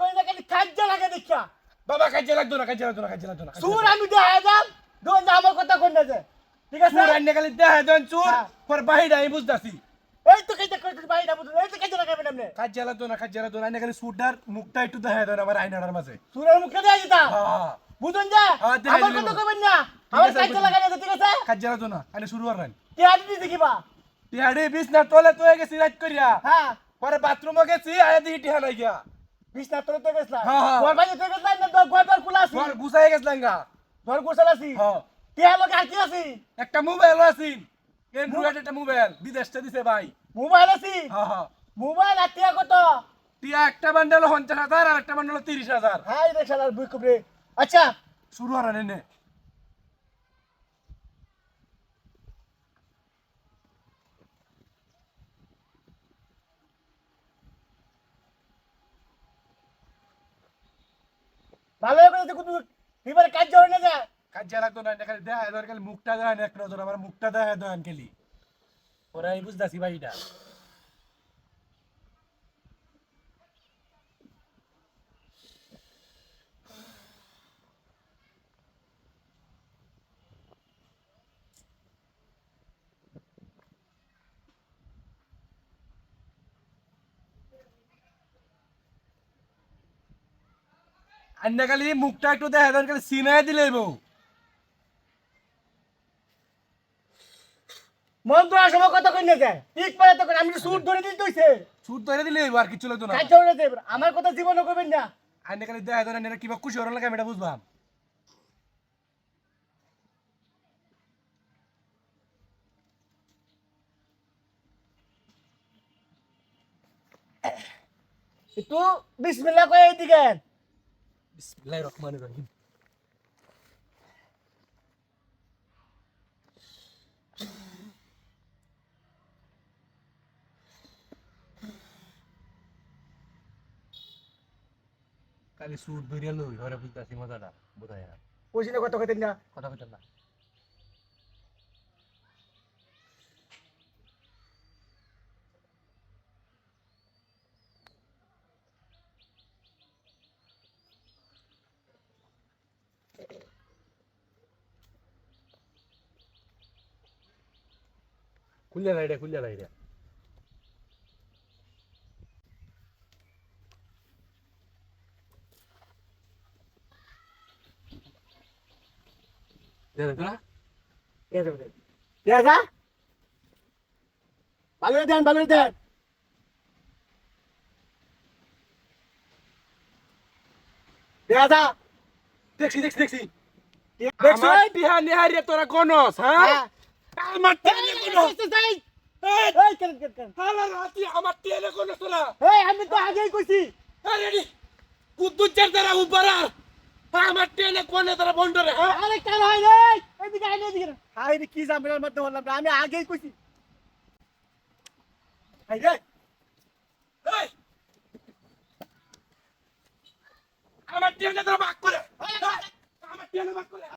কই না খালি খাজ্জা লাগে দেখা বাবা কাজে লাগতো না কাজে লাগতো না কাজে লাগতো না সুর আমি দেখা যাম দোন আমার কথা কোন না যে। ঠিক আছে? চুর আইনে খালি দেখা দেন চুর হ্যাঁ। পর বাহির আমি বুঝতাছি। এই তো কইতে ভাই না বুঝুন এই তো কেটে লাগাবেন আপনি কাজে লাগতো না কাজে লাগতো না আইনে খালি চুরটার মুখটা একটু দেখা দেন আমার আয়নার মাঝে। সুরের মুখে দেয়া দিতা হ্যাঁ বুঝুন যা হ্যাঁ, আমার কথা কইবেন না? আমার কাজে লাগাই আছে ঠিক আছে? কাজে লাগতো না আইনে শুরু করেন টিয়ার দিতে কিবা? টিহাড়ি বিছ না তোলে তো গেছি রাত করিয়া। হ্যাঁ। পরে বাথরুমে গেছি আয়া দিই টিহা নাই গিয়া। বিছনা হ্যাঁ, হ্যাঁ। না ঘর খোলা আছে? ঘর গুছাই গেছিলাম গা ঘর গোছাল আছি? হ্যাঁ টিয়া লোক আর কি আছি? একটা মোবাইল আছিল এন্ড্রয়েড একটা মোবাইল। বিদেশটা দিছে ভাই। মোবাইল আছি? হ্যাঁ মোবাইল আর টিয়া কত? টিয়া একটা বান্ডেল পঞ্চাশ হাজার আর একটা বান্ডেল তিরিশ হাজার। হাই রে শালার বুই কুবরে আচ্ছা। শুরু আর এনে ভালো করে এবারে কাজ করে না যা। কাজে লাগতো না খালি দেখা খালি মুখটা দেখা এক নজর আমার মুখটা দেয় দেওয়ান খালি। ওরা আমি বুঝতেছি ভাই এটা আন্না খালি মুখটা একটু দেখা দেন খালি সিনাই দিলে বউ মন তো সময় কথা কই না যায়? ঠিক পরে তো আমি সুর ধরে দিতে হইছে। সুদ ধরে দিলে আর কিছু লাগতো না। কাজ জড়ে দেব আমার কথা জীবন করবেন না। আন্না খালি দেখা দেন এরা কিবা খুশি হওয়ার লাগে আমি এটা বুঝবাম। একটু বিসমিল্লাহ কই এইদিকে বিসমিল্লাহির রহমানির রহিম কালি সুদ ধরিয়া লই ঘরে আসি মজাটা বোধহয় আর। কইছি না কথা কইতেন না? কথা কইতাম না। খুললে লাইটা খুললে লাইটা দেখো না দেখা ভালো দেন ভালো দেন দেখা দেখছি দেখছি দেখছি তোরা গনস হ্যাঁ আমার টেনে গনস এই কেন কেন কেন? হালা রাতি আমার টেনে গনস তোরা এই আমি তো আগেই কইছি। আরে রে কুদ্দুচার দ্বারা উপরা আমার টেনে কোনে তোরা বন্ডরে হ্যাঁ? আরে কেন হয় রে? এদিকে আইলে এদিকে হাই রে কি জামিনার মধ্যে বললাম আমি আগেই কইছি। হাই রে। এই! আমার টেনে তোরা বাক করে। আমার টেনে বাক করে।